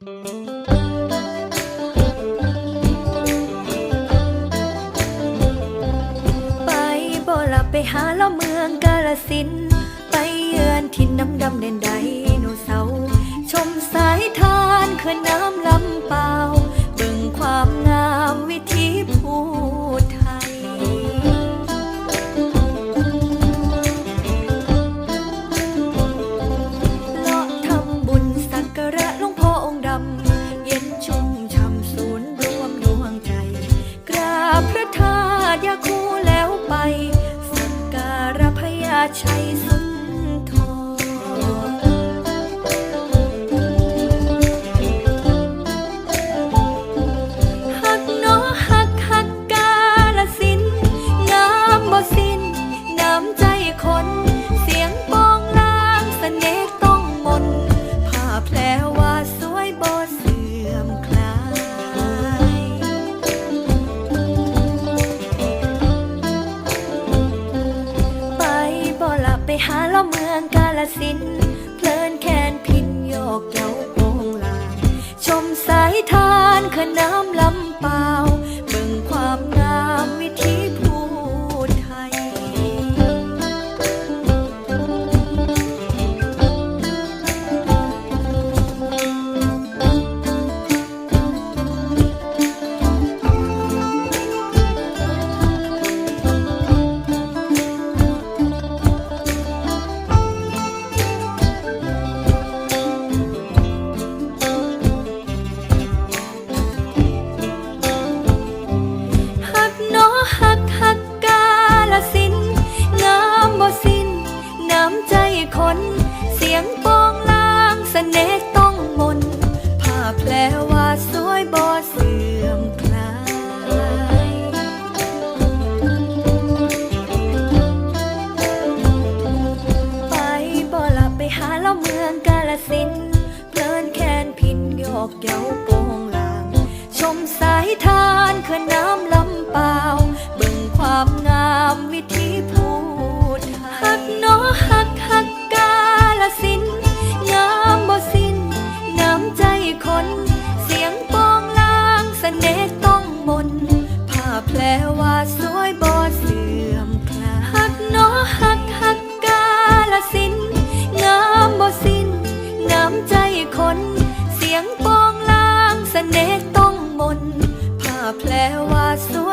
ไปบ่ละไปหาเล่าเมืองกาลสิน ไปเยือนทินน้ำดำเด่นใดโนเสาร์ชมสายทานเขื่อนน้ำลำ ชัยสุนทรหักเน้อหักหักกาลสินธุ์งามบ่สิน น้ำใจคน ไปหาละเมืองกาลสิน เพลินแคนพินโยกเย้าโปงลางชมสายทานเขื่อนน้ำลำเปล่า หักหักกาลสินงามบ่สิ้นน้ำใจคน เสียงปองลางเสน่ห์ต้องมนผ้าแพรว่าสวยบ่เสื่อมคลาย ไปบ่หละไปหาเล่าเมืองกาลสินเพลินแคนพินโยกเย้าโป คน เสียงปองลางสเสน่ต้องมนผ้าแพลวาสุ